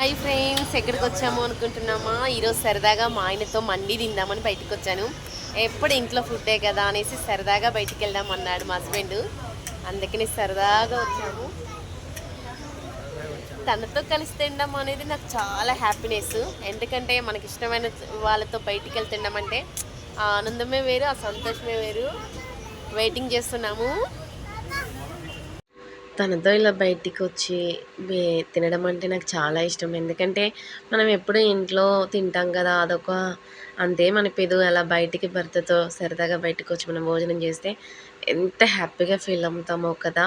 Hi friends ఎక్కడికి వచ్చాము అనుకుంటున్నామా? ఈరోజు సరదాగా మా ఆయనతో మండి తిందామని బయటకు వచ్చాను ఎప్పుడు ఇంట్లో ఫుడ్డే కదా అనేసి సరదాగా బయటికి వెళ్దాం అన్నాడు మా హస్బెండ్. అందుకని సరదాగా వచ్చాము. తనతో కలిసి తినడం అనేది నాకు చాలా హ్యాపీనెస్ ఎందుకంటే మనకి ఇష్టమైన వాళ్ళతో బయటికి వెళ్ళి తినడం అంటే ఆ ఆనందమే వేరు ఆ సంతోషమే వేరు. వెయిటింగ్ చేస్తున్నాము. తనతో ఇలా బయటికి వచ్చి తినడం అంటే నాకు చాలా ఇష్టం. ఎందుకంటే మనం ఎప్పుడూ ఇంట్లో తింటాం కదా అదొక అంతే మన పెదు అలా బయటికి భర్తతో సరదాగా బయటకు వచ్చి మనం భోజనం చేస్తే ఎంత హ్యాపీగా ఫీల్ అవుతామో కదా.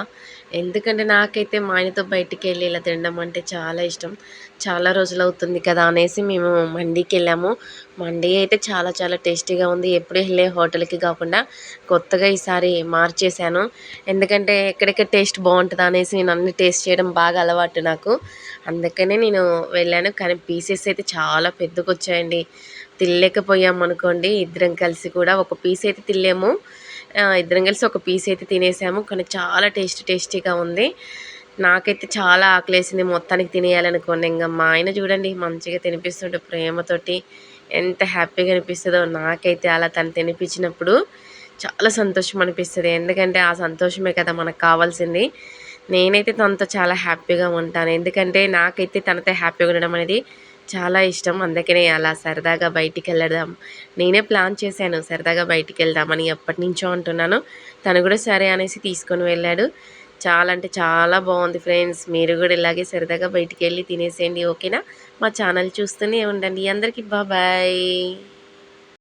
ఎందుకంటే నాకైతే మా ఆయనతో బయటికి వెళ్ళి ఇలా తినడం అంటే చాలా ఇష్టం. చాలా రోజులు అవుతుంది కదా అనేసి మేము మండీకి వెళ్ళాము మండీ అయితే చాలా చాలా టేస్టీగా ఉంది. ఎప్పుడు వెళ్ళే హోటల్కి కాకుండా కొత్తగా ఈసారి మార్చేశాను. ఎందుకంటే ఎక్కడెక్కడ టేస్ట్ బాగుంటుందా అనేసి నేను అన్ని టేస్ట్ చేయడం బాగా అలవాటు నాకు. అందుకనే నేను వెళ్ళాను. కానీ పీసెస్ అయితే చాలా పెద్దగా వచ్చాయండి తినలేకపోయాం అనుకోండి ఇద్దరం కలిసి కూడా ఒక పీస్ అయితే తినలేము. ఇద్దరం కలిసి ఒక పీస్ అయితే తినేసాము. కానీ చాలా టేస్ట్ టేస్టీగా ఉంది. నాకైతే చాలా ఆకలేసింది మొత్తానికి తినేయాలనుకోండి ఇంకా మా ఆయన చూడండి మంచిగా తినిపిస్తుంటే ప్రేమతోటి. ఎంత హ్యాపీగా అనిపిస్తుందో నాకైతే అలా తను తినిపించినప్పుడు చాలా సంతోషం అనిపిస్తుంది. ఎందుకంటే ఆ సంతోషమే కదా మనకు కావాల్సింది. నేనైతే తనతో చాలా హ్యాపీగా ఉంటాను. ఎందుకంటే నాకైతే తనతో హ్యాపీగా ఉండడం అనేది చాలా ఇష్టం. అందుకనే అలా సరదాగా బయటికి వెళ్ళడం నేనే ప్లాన్ చేశాను సరదాగా బయటికి వెళ్దామని ఎప్పటి నుంచో అంటున్నాను. తను కూడా సరే అనేసి తీసుకొని వెళ్ళాడు. చాలా అంటే చాలా బాగుంది ఫ్రెండ్స్. మీరు కూడా ఇలాగే సరదాగా బయటికి వెళ్ళి తినేసేయండి ఓకేనా? మా ఛానల్ చూస్తూనే ఉండండి. అందరికీ బాబాయ్.